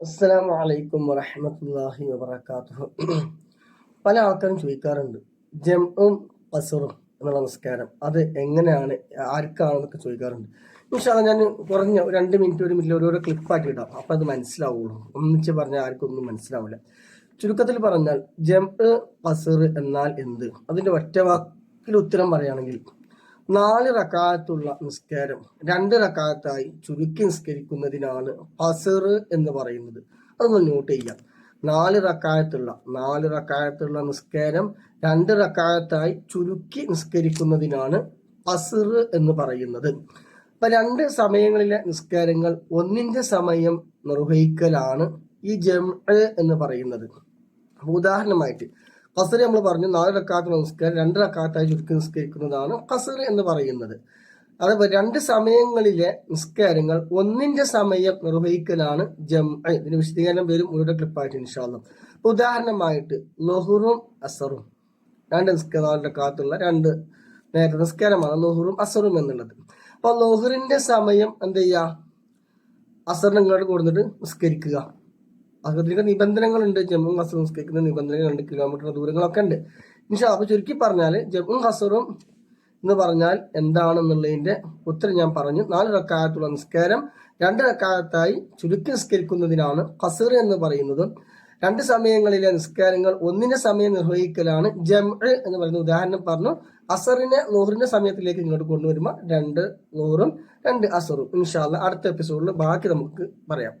അസ്സലാമു അലൈക്കും വറഹമത്തല്ലാഹി വബറകാതുഹു. പല ആൾക്കാരും ചോദിക്കാറുണ്ട് ജംഉം പസറും എന്നുള്ള നമസ്കാരം അത് എങ്ങനെയാണ് ആർക്കാണെന്നൊക്കെ ചോദിക്കാറുണ്ട്. പക്ഷേ ഞാൻ കുറഞ്ഞ രണ്ട് മിനിറ്റ് ഒരു മിനിറ്റ് ഓരോരോ ക്ലിപ്പാക്കി ഇടാം അപ്പം അത് മനസ്സിലാവുള്ളൂ. ഒന്നിച്ച് പറഞ്ഞാൽ ആർക്കൊന്നും മനസ്സിലാവില്ല ചുരുക്കത്തിൽ പറഞ്ഞാൽ ജംഅ് കസർ എന്നാൽ എന്ത്? അതിന്റെ ഒറ്റ വാക്കിൽ ഉത്തരം പറയുകയാണെങ്കിൽ നാല് റക്കാത്തുള്ള നിസ്കാരം രണ്ട് റക്കാത്തായി ചുരുക്കി നിസ്കരിക്കുന്നതിനാണ് പസർ എന്ന് പറയുന്നത്. അതൊന്ന് നോട്ട് ചെയ്യാം നാല് റക്കായത്തുള്ള നാല് റക്കായത്തുള്ള നിസ്കാരം രണ്ട് റക്കായത്തായി ചുരുക്കി നിസ്കരിക്കുന്നതിനാണ് പസർ എന്ന് പറയുന്നത്. അപ്പൊ രണ്ട് സമയങ്ങളിലെ നിസ്കാരങ്ങൾ ഒന്നിന്റെ സമയം നിർവഹിക്കലാണ് ഈ ജം എന്ന് പറയുന്നത്. ഉദാഹരണമായിട്ട് കസർ നമ്മൾ പറഞ്ഞു നാല് റക്കാത്ത് നമസ്കാരം രണ്ട് റക്കാത്തായി ചുരുക്കി നിസ്കരിക്കുന്നതാണ് കസർ എന്ന് പറയുന്നത്. അതേപോലെ രണ്ട് സമയങ്ങളിലെ നിസ്കാരങ്ങൾ ഒന്നിന്റെ സമയം നിർവഹിക്കലാണ് ജം ഇതിന് വിശദീകരണം വരും ഒരു ക്ലിപ്പായിട്ട് ഇൻഷാല്ലാം ഉദാഹരണമായിട്ട് ലൊഹുറും അസറും. രണ്ട് നിസ്കാരം നാല് റക്കാത്തുള്ള രണ്ട് നേരത്തെ നിസ്കാരമാണ് ലോഹുറും അസറും എന്നുള്ളത്. അപ്പൊ ലോഹറിന്റെ സമയം എന്ത് ചെയ്യുക അസറിനെ കൊടുത്തിട്ട് നിസ്കരിക്കുക. അതിലൊക്കെ നിബന്ധനകളുണ്ട്. ജമ്മും ഖസറും നിസ്കരിക്കുന്ന നിബന്ധനകളുണ്ട്. കിലോമീറ്റർ ദൂരങ്ങളൊക്കെ ഉണ്ട്. പക്ഷേ അപ്പൊ ചുരുക്കി പറഞ്ഞാൽ ജമ്മും ഹസറും എന്ന് പറഞ്ഞാൽ എന്താണെന്നുള്ളതിന്റെ ഉത്തരം ഞാൻ പറഞ്ഞു. നാല് റക്കായത്തുള്ള നിസ്കാരം രണ്ട് റക്കായത്തായി ചുരുക്കി നിസ്കരിക്കുന്നതിനാണ് ഖസർ എന്ന് പറയുന്നത്. രണ്ട് സമയങ്ങളിലെ നിസ്കാരങ്ങൾ ഒന്നിന്റെ സമയം നിർവഹിക്കലാണ് ജം എന്ന് പറയുന്ന ഉദാഹരണം പറഞ്ഞു. അസറിനെ നൂറിന്റെ സമയത്തിലേക്ക് ഇങ്ങോട്ട് കൊണ്ടുവരുമ്പോൾ രണ്ട് നൂറും രണ്ട് അസറും. ഇൻഷാല്ല അടുത്ത എപ്പിസോഡിൽ ബാക്കി നമുക്ക് പറയാം.